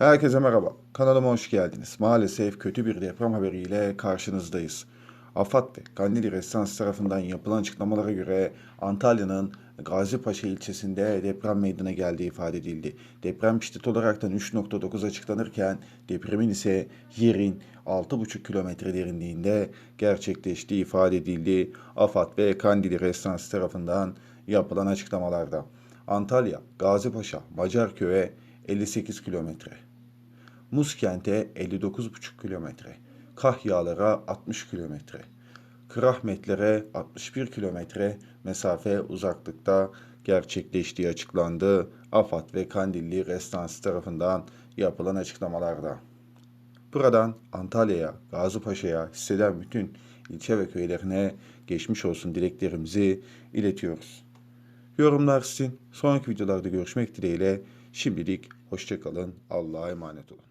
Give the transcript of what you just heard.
Herkese merhaba. Kanalıma hoş geldiniz. Maalesef kötü bir deprem haberiyle karşınızdayız. AFAD ve Kandili Restans tarafından yapılan açıklamalara göre Antalya'nın Gazipaşa ilçesinde deprem meydana geldiği ifade edildi. Deprem şiddeti olaraktan 3.9 açıklanırken depremin ise yerin 6,5 kilometre derinliğinde gerçekleştiği ifade edildi. AFAD ve Kandili Restans tarafından yapılan açıklamalarda. Antalya, Gazipaşa, Macarköy'e 58 kilometre. Muskent'e 59,5 kilometre, Kahya'lara 60 kilometre, Kırahmetlere 61 kilometre mesafe uzaklıkta gerçekleştiği açıklandı. AFAD ve Kandilli Restans tarafından yapılan açıklamalarda. Buradan Antalya'ya, Gazipaşa'ya hisseden bütün ilçe ve köylerine geçmiş olsun dileklerimizi iletiyoruz. Yorumlar sizin. Sonraki videolarda görüşmek dileğiyle. Şimdilik hoşçakalın. Allah'a emanet olun.